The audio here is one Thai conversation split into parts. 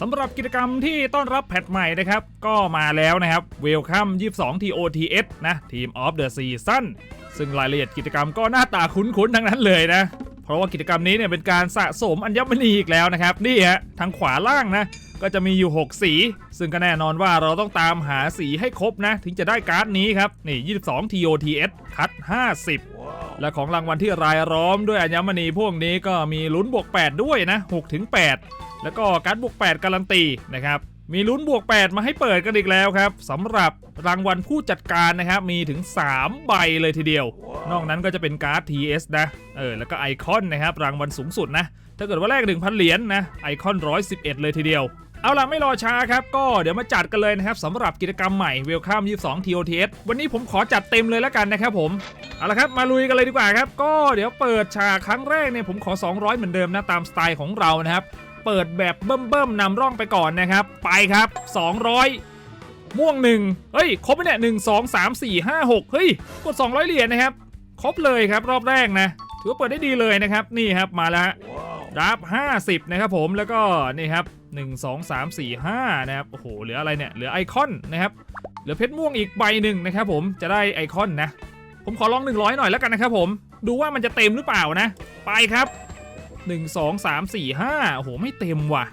สำหรับกิจกรรมที่ต้อนรับแพทใหม่นะครับ ก็มาแล้วนะครับ Welcome 22 TOTS นะ Team of the Season ซึ่งรายละเอียดกิจกรรมก็หน้าตาคุ้นๆ ทั้งนั้นเลยนะ เพราะว่ากิจกรรมนี้เนี่ยเป็นการสะสมอัญมณีอีกแล้วนะครับ นี่ฮะทางขวาล่างนะ ก็จะมีอยู่ 6 สี ซึ่งก็แน่นอนว่าเราต้องตามหาสีให้ครบนะ ถึงจะได้การ์ดนี้ครับ นี่ 22 TOTS คัด 50 และของรางวัลที่รายล้อมด้วยอัญมณีพวกนี้ก็มีลุ้นบวก 8 ด้วยนะ6ถึง8แล้วก็การ์ดบวก 8 การันตีนะครับมีลุ้นบวก 8 มาให้เปิดกันอีกแล้วครับสำหรับรางวัลผู้จัดการนะครับ มีถึง 3 ใบเลยทีเดียว นอกนั้นก็จะเป็นการ์ด TS นะเออแล้วก็ไอคอนนะครับ รางวัลสูงสุดนะ ถ้าเกิดว่าแลก1,000 เหรียญนะไอคอน 111 เลยทีเดียว เอาล่ะไม่รอช้าครับ ก็เดี๋ยวมาจัดกันเลยนะครับสำหรับกิจกรรมใหม่ Welcome 22 TOTS วันนี้ผมขอจัดเต็มเลยแล้วกันนะครับผมเอาละครับมาลุยกันเลยดีกว่าครับ ก็เดี๋ยวเปิดฉากครั้งแรกเนี่ยผมขอ 200 เหมือนเดิมนะตามสไตล์ของเรานะครับ เปิดแบบเบิ่มๆนำร่องไปก่อนนะครับ ไปครับ 200 ม่วงหนึ่งเฮ้ย ครบไหมเนี่ยหนึ่งสองสามสี่ห้าหกเฮ้ย กด 200 เหรียญนะครับ ครบเลยครับรอบแรกนะ ถือว่าเปิดได้ดีเลยนะครับ นี่ครับมาแล้วรับ50นะครับผมแล้วก็นี่ครับ 1 2 3 4 5นะครับโอ้โหเหลืออะไรเนี่ยเหลือไอคอนนะครับเหลือเพชรม่วงอีกใบหนึ่งนะครับผมจะได้ไอคอนนะ ผมขอลอง 100 หน่อยแล้วกันนะครับผมดูว่ามันจะเต็มหรือเปล่านะ ไปครับ 1 2 3 4 5โอ้โหไม่เต็มว่ะ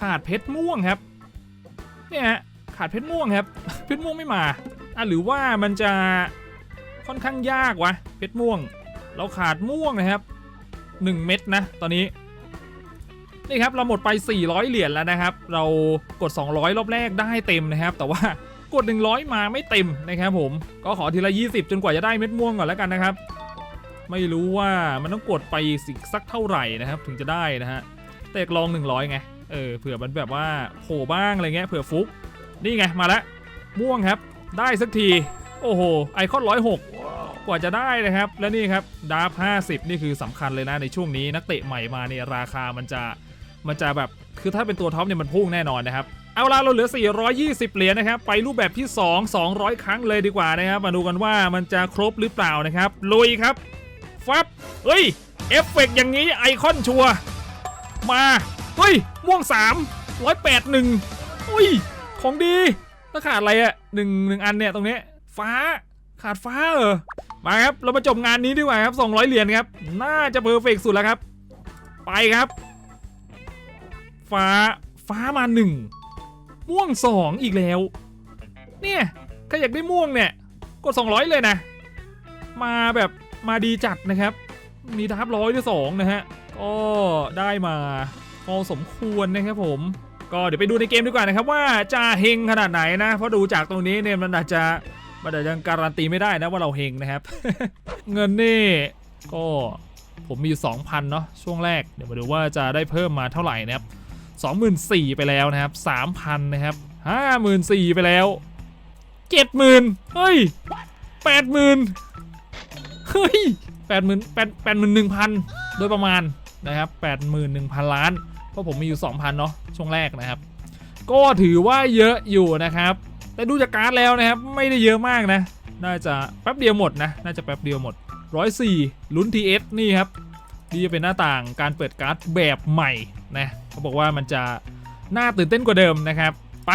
ขาดเพชรม่วงครับเนี่ยขาดเพชรม่วงครับ เพชรม่วงไม่มาอะหรือว่ามันจะค่อนข้างยากวะเพชรม่วง เราขาดม่วงนะครับ 1 เม็ดนะ ตอนนี้ นี่ครับเราหมดไป 400 เหรียญแล้วนะครับ เรากด 200 รอบแรกได้เต็มนะครับ แต่ว่ากด 100 มาไม่เต็มนะครับผมก็ขอทีละ 20 จนกว่าจะได้เม็ดม่วงก่อนแล้วกันนะครับ ไม่รู้ว่ามันต้องกดไปสิสักเท่าไหร่นะครับ ถึงจะได้นะฮะแต่อยากลอง 100 ไงเออเผื่อมันแบบว่าโผล่บ้างอะไรเงี้ยเผื่อฟุกนี่ไงมาแล้วม่วงครับ ได้สักที โอ้โหไอคอนร้อยหกกว่าจะได้นะครับ และนี่ครับดาร์ฟ50 นี่คือสำคัญเลยนะในช่วงนี้นักเตะใหม่มาเนี่ยราคามันจะ มันจะแบบคือถ้าเป็นตัวท็อปเนี่ยมันพุ่งแน่นอนนะครับเอาล่ะเราเหลือ 420 เหรียญนะครับ ไปรูปแบบที่ 2 200 ครั้งเลยดีกว่านะครับ มาดูกันว่ามันจะครบหรือเปล่านะครับ ลุยครับ ฟับ เฮ้ย เอฟเฟกต์อย่างนี้ไอคอนชัว มา เฮ้ย ม่วง 3 181อุ้ย ของดีถ้าขาดอะไรอะหนึ่งหนึ่งอันเนี่ยตรงนี้ ฟ้า ขาดฟ้าเออ มาครับ เรามาจบงานนี้ดีกว่าครับ 200 เหรียญครับ น่าจะเพอร์เฟกต์สุดแล้วครับ ไปครับ ฟ้าฟ้ามาหนึ่งม่วงสองอีกแล้ว เนี่ยใครอยากได้ม่วงเนี่ย กด 200 เลยนะ มาแบบมาดีจัดนะครับ มีดับร้อยด้วยสองนะฮะก็ได้มาพอสมควรนะครับผม ก็เดี๋ยวไปดูในเกมดีกว่านะครับว่าจะเฮงขนาดไหนนะ เพราะดูจากตรงนี้เนี่ยมันอาจจะมันอาจจะการันตีไม่ได้นะว่าเราเฮงนะครับ เงินนี่ก็ผมมีอยู่2,000เนาะช่วงแรกเดี๋ยวมาดูว่าจะได้เพิ่มมาเท่าไหร่นะครับ 24,000 ไปแล้วนะครับ 3,000 นะครับ 54,000 ไปแล้ว 70,000 เฮ้ย 80,000 เฮ้ย 80,000 81,000 โดยประมาณนะครับ 81,000 ล้าน เพราะผมมีอยู่ 2,000 เนาะช่วงแรกนะครับ ก็ถือว่าเยอะอยู่นะครับ แต่ดูจากการ์ดแล้วนะครับ ไม่ได้เยอะมากนะ น่าจะแป๊บเดียวหมดนะ น่าจะแป๊บเดียวหมด 104ลุ้น TS นี่ครับนี่จะเป็นหน้าต่างการเปิดการ์ดแบบใหม่นะ เขาบอกว่ามันจะน่าตื่นเต้นกว่าเดิมนะครับ ไป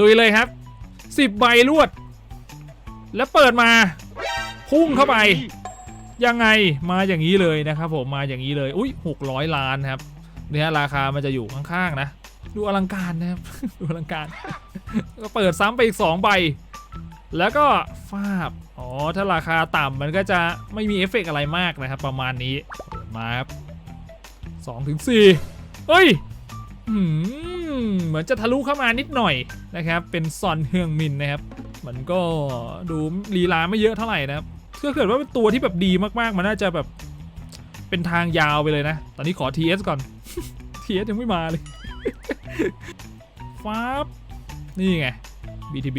ลุยเลยครับ 10 ใบรวด แล้วเปิดมา พุ่งเข้าไป ยังไงมาอย่างนี้เลยนะครับผมมาอย่างนี้เลย อุ้ย600 ล้านครับเนี่ยราคามันจะอยู่ข้างๆนะ ดูอลังการนะครับ ดูอลังการ ก็เปิดซ้ำไปอีก 2 ใบ แล้วก็ฟาบ อ๋อ ถ้าราคาต่ำมันก็จะไม่มีเอฟเฟกต์อะไรมากนะครับ ประมาณนี้เปิดมาครับสองถึงสี่เฮ้ย เหมือนจะทะลุเข้ามานิดหน่อยนะครับ เป็นซอนเฮืองมินนะครับ มันก็ดูลีลาไม่เยอะเท่าไหร่นะครับถ้าเกิดว่าเป็นตัวที่แบบดีมากๆ มันน่าจะแบบเป็นทางยาวไปเลยนะ ตอนนี้ขอ TS ก่อน TS ยังไม่มาเลยฟ้าบนี่ไง BTB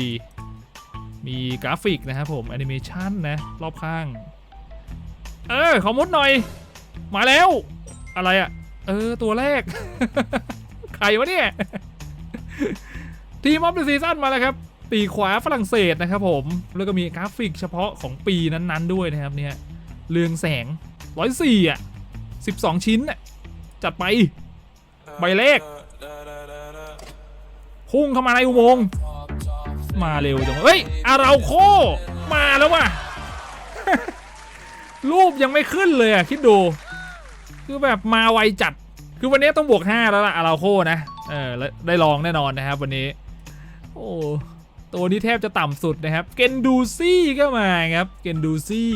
มีกราฟิกนะครับผมแอนิเมชันนะ รอบข้าง เออขอมุดหน่อย มาแล้ว อะไรอะ่ะ เออ ตัวแรก ใครวะเนี่ย ทีมออฟเดอะซีซั่นมาแล้วครับ ปีขวาฝรั่งเศสนะครับผม แล้วก็มีกราฟิกเฉพาะของปีนั้นๆด้วยนะครับเนี่ย เรืองแสง104อะ12ชิ้นอะ จัดไป ใบเลขพุ่งเข้ามาในอุโมงค์มาเร็วจังเฮ้ย อาราโค มาแล้วว่ะ รูปยังไม่ขึ้นเลยอะ คิดดู คือแบบมาไวจัด คือวันนี้ต้องบวก 5 แล้วล่ะอาราโคนะเออได้ลองแน่นอนนะครับวันนี้โอ้ตัวนี้แทบจะต่ำสุดนะครับ เกนดูซี่ก็มาครับ เกนดูซี่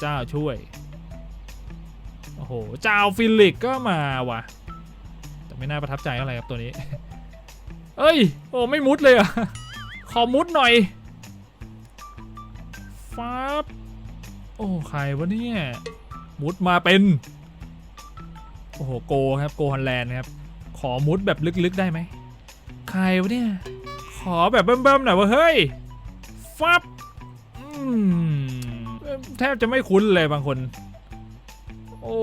เจ้าช่วย โอ้โห เจ้าฟิลิกก็มาว่ะ แต่ไม่น่าประทับใจเท่าไหร่ครับตัวนี้ เอ้ย โอ้ไม่มุดเลยอะ ขอมุดหน่อยฟ้าบโอ้ ใครวะเนี่ย มุดมาเป็น อ้โหโกครับโกฮอลแลนด์ครับ ขอมุดแบบลึกๆได้ไหม ใครวะเนี่ย ขอแบบเบิ่มๆหน่อยว่าเฮ้ย ฟับแทบจะไม่คุ้นเลยบางคน โอ้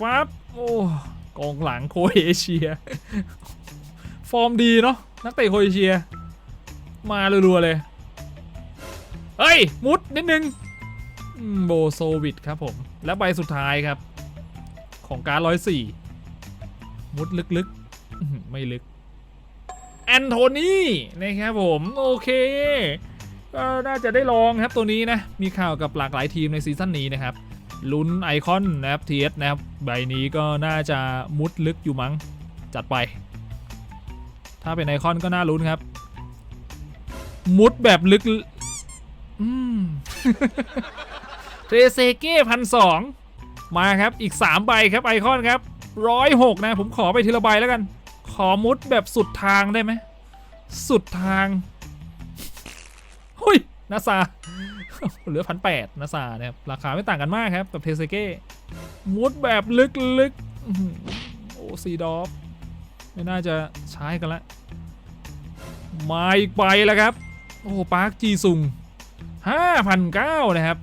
ฟับโอ้กองหลังโคเอเชีย ฟอร์มดีเนาะนักเตะโคเอเชีย มารัวๆเลยเฮ้ย มุดนิดนึงโบโซวิดครับผม และใบสุดท้ายครับ ของการร้อยสี่มุดลึกๆ ไม่ลึก แอนโทนีนะครับผม โอเค ก็น่าจะได้ลองครับตัวนี้นะ มีข่าวกับหลากหลายทีมในซีซั่นนี้นะครับ ลุ้นไอคอนนะครับทีเอสนะครับ ใบนี้ก็น่าจะมุดลึกอยู่มั้ง จัดไป ถ้าเป็นไอคอนก็น่าลุ้นครับ มุดแบบลึก อืมเทรเซเก้พันสอง มาครับอีก 3 ใบครับไอคอนครับร้อยหกนะ ผมขอไปทีละใบแล้วกัน ขอมุดแบบสุดทางได้ไหม สุดทางหุยนาซาเหลือพันแปดนาซาเนะครับราคาไม่ต่างกันมากครับกับเทเซเก้มุดแบบลึกๆโอ้ซีดอฟไม่น่าจะใช้กันละมาอีกใบแล้วครับ โอ้ปาร์คจีซุง5,009นเก้านะครับ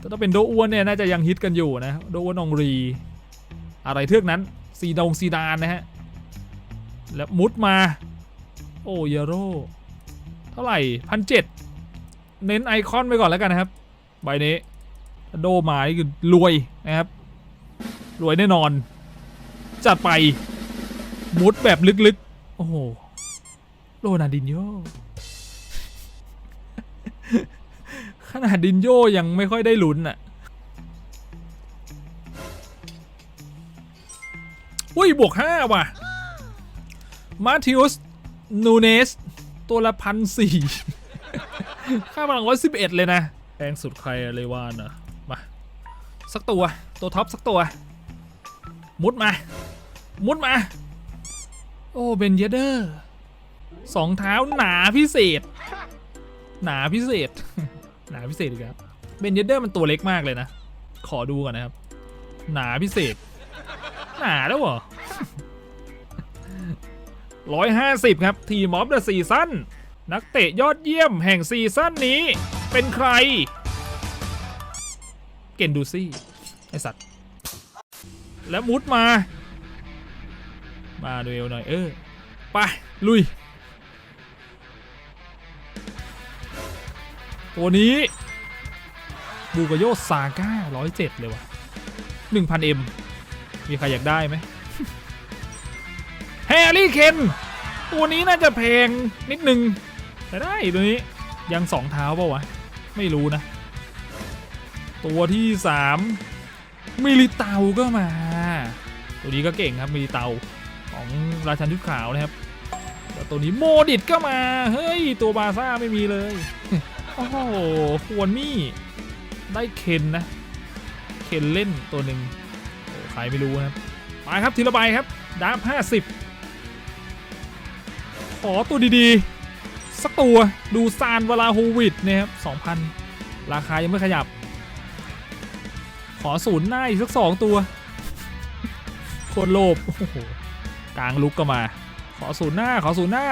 ถ้าเป็นโดอ้วนเนี่ยน่าจะยังฮิตกันอยู่นะ โดอ้วนองรี อะไรเทือกนั้นซีดงซีดานนะฮะ แล้วมุดมา โอเยโร่เท่าไหร่พันเจ็ดเน้นไอคอนไปก่อนแล้วกันนะครับ ใบนี้โดมานี่คือรวยนะครับ รวยแน่นอน จัดไป มุดแบบลึกๆ โอ้โห โรนัลดินโย ขนาดดินโยยังไม่ค่อยได้ลุ้นอะ อุ้ย บวกห้าว่ะ มาทิอุส นูเนส ตัวละพันสี่ค่าพลังร้อยสิบเอ็ดเลยนะแพงสุดใครอะเลวานะมา สักตัว ตัวท็อปสักตัว มุดมา มุดมา โอ้ เบนเยเดอร์สองเท้าหนาพิเศษ หนาพิเศษ หนาพิเศษอีกครับเบนเยเดอร์มันตัวเล็กมากเลยนะ ขอดูก่อนนะครับ หนาพิเศษ หนาแล้วเหรอร้อยห้าสิบครับ ทีมออฟเดอะซีซั่นนักเตะยอดเยี่ยมแห่งซีซั่นนี้เป็นใคร เกนดูซี่ ไอสัตว์ แล้วมุดมา มาดูเอวหน่อย เออ ไป ลุย ตัวนี้บูกโยซาก้าร้อยเจ็ดเลยว่ะหนึ่งพันเอ็มมีใครอยากได้ไหมแฮร์รี่เคนตัวนี้น่าจะแพงนิดนึง แต่ได้ตัวนี้ยังสองเท้าเปล่าวะ ไม่รู้นะ ตัวที่สามมิลิเตาก็มา ตัวนี้ก็เก่งครับมิลิเตาของราชันทุกขาวนะครับแล้วตัวนี้โมดิตก็มา เฮ้ย ตัวบาซ่าไม่มีเลย โอ้โหควรมี่ ได้เคนนะ เคนเล่นตัวหนึ่งใครไม่รู้นะครับไปครับทีละใบครับดาบห้าสิบขอตัวดีๆ สักตัวดูซานวลาโฮวิดนะครับสองพันราคายังไม่ขยับ ขอศูนย์หน้าอีกสักสองตัว โคตรโลภโอ้โหกลางลุกก็มา ขอศูนย์หน้าขอศูนย์หน้า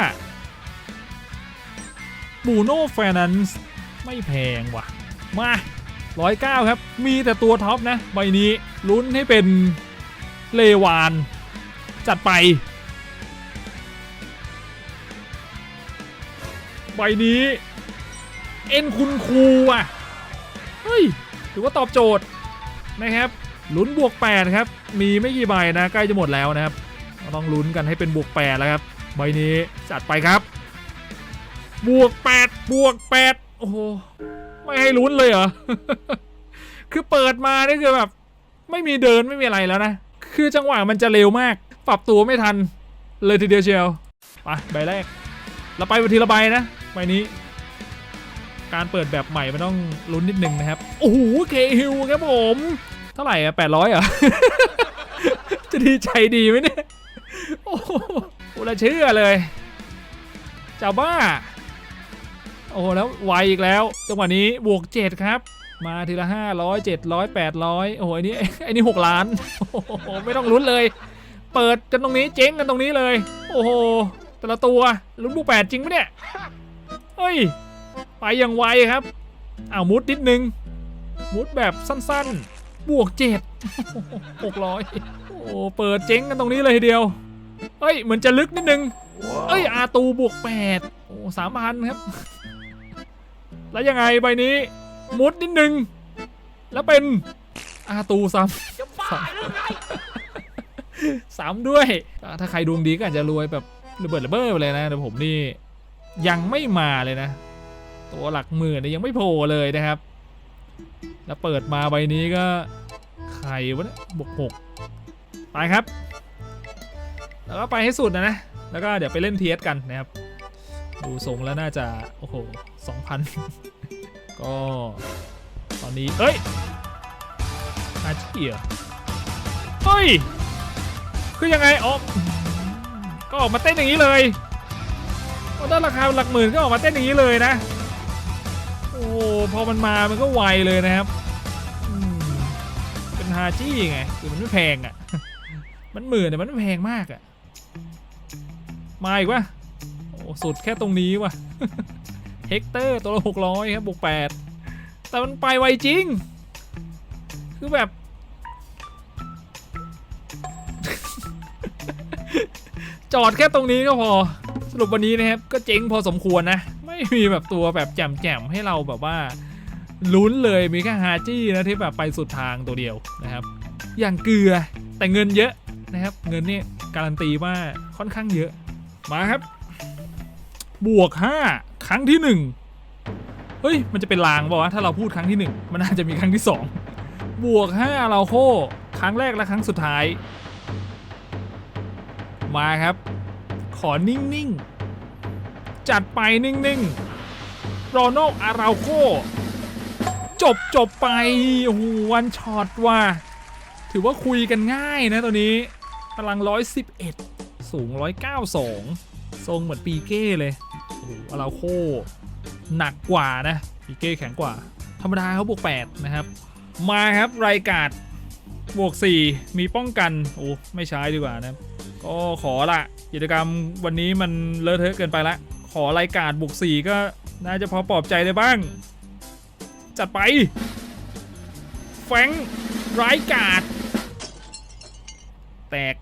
บูโน่แฟนันส์ ไม่แพงว่ะ มาร้อยเก้าครับ มีแต่ตัวท็อปนะใบนี้ลุ้นให้เป็นเลวาน จัดไป ใบนี้ เอ็นคุณครูอะ เฮ้ย ถือว่าตอบโจทย์นะครับลุ้นบวก 8 ครับ มีไม่กี่ใบนะ ใกล้จะหมดแล้วนะครับก็ต้องลุ้นกันให้เป็นบวกแปดแล้วครับ ใบนี้จัดไปครับ บวกแปดบวกแปด โอ้โหไม่ให้ลุ้นเลยเหรอ คือเปิดมานี่คือแบบ ไม่มีเดินไม่มีอะไรแล้วนะ คือจังหวะมันจะเร็วมาก ปรับตัวไม่ทัน เลยทีเดียวเชียวไปใบแรก เราไปทีละใบนะใบนี้ การเปิดแบบใหม่มันต้องลุ้นนิดนึงนะครับ โอ้โหเคฮิวครับผม เท่าไหร่อะแปดร้อยอะจะดีใจดีไหมเนี่ย โอ้โหกูละเชื่อเลยเจ้าบ้า โอ้แล้วไวอีกแล้ว จังหวะนี้บวกเจ็ดครับ มาทีละห้าร้อยเจ็ดร้อยแปดร้อยโอ้โหอันนี้ไอ้นี่หกล้าน โอ้โหไม่ต้องลุ้นเลย เปิดกันตรงนี้เจ๊งกันตรงนี้เลย โอ้โหแต่ละตัวลุ้นบวกแปดจริงปะเนี่ยเฮ้ย ไปอย่างไวครับอ้าวมุดนิดนึง มุดแบบสั้นๆ บวกเจ็ดหกร้อยโอ้เปิดเจ๊งกันตรงนี้เลยทีเดียวเอ้ย เหมือนจะลึกนิดนึง เอ้ยอาตูบวกแปดโอ้สามพันครับ แล้วยังไงใบนี้ มุดนิดนึง แล้วเป็นอาตูซ้ำซ้ำซ้ำด้วยอ่าถ้าใครดวงดีก็อาจจะรวยแบบระเบิดระเบ้อไปเลยนะแต่ผมนี่ยังไม่มาเลยนะ ตัวหลักหมื่นเนี่ยยังไม่โผล่เลยนะครับ แล้วเปิดมาใบนี้ก็ไข่วะเนี่ยบวกหกไปครับ แล้วก็ไปให้สุดนะนะ แล้วก็เดี๋ยวไปเล่นเทียสกันนะครับ ดูทรงแล้วน่าจะ โอ้โหสองพันก็ตอนนี้เอ้ยอาชีเหรอเฮ้ย คือยังไงอ๋อก็ออกมาเต้นอย่างนี้เลยก็ได้ราคาหลักหมื่นก็ออกมาเต้นอย่างนี้เลยนะ โอ้โหพอมันมามันก็ไวเลยนะครับเป็นฮาจี้ไงคือมันไม่แพงอะ่ะ มันหมื่นแต่มันไม่แพงมากอะ่ะ มาอีกวะ สุดแค่ตรงนี้ว่ะ เฮกเตอร์ตัวละหกร้อยครับบวกแปดแต่มันไปไวจริง คือแบบ จอดแค่ตรงนี้ก็พอ สรุปวันนี้นะครับ ก็เจ๊งพอสมควรนะ ไม่มีแบบตัวแบบแจ่มๆให้เราแบบว่าลุ้นเลยมีแค่ฮาจี้นะที่แบบไปสุดทางตัวเดียวนะครับ อย่างเกลือแต่เงินเยอะนะครับ เงินนี่การันตีว่าค่อนข้างเยอะมาครับ บวก 5 ครั้งที่ 1 เฮ้ย มันจะเป็นลางเปล่าถ้าเราพูดครั้งที่ 1 มันน่าจะมีครั้งที่ 2 บวก 5 เราโคครั้งแรกและครั้งสุดท้าย มาครับ ขอนิ่ง ๆ จัดไปนิ่ง ๆ โรนัลอาราโคจบจบไปโอ้โหวันช็อตว่ะถือว่าคุยกันง่ายนะตัวนี้พลัง 111 สูง 192 ทรงเหมือนปีเก้เลย อ้โหอาราโคหนักกว่านะปีเก้แข็งกว่า ธรรมดาเขาบวก8นะครับ มาครับรายการดบวก 4 มีป้องกัน โอ้ไม่ใช้ดีกว่านะก็ขอละกิจกรรมวันนี้มันเลอะเทอะเกินไปละ ขอรายการบวก 4 ก็น่าจะพอปลอบใจได้บ้าง จัดไป แฟงค์รายการดแตก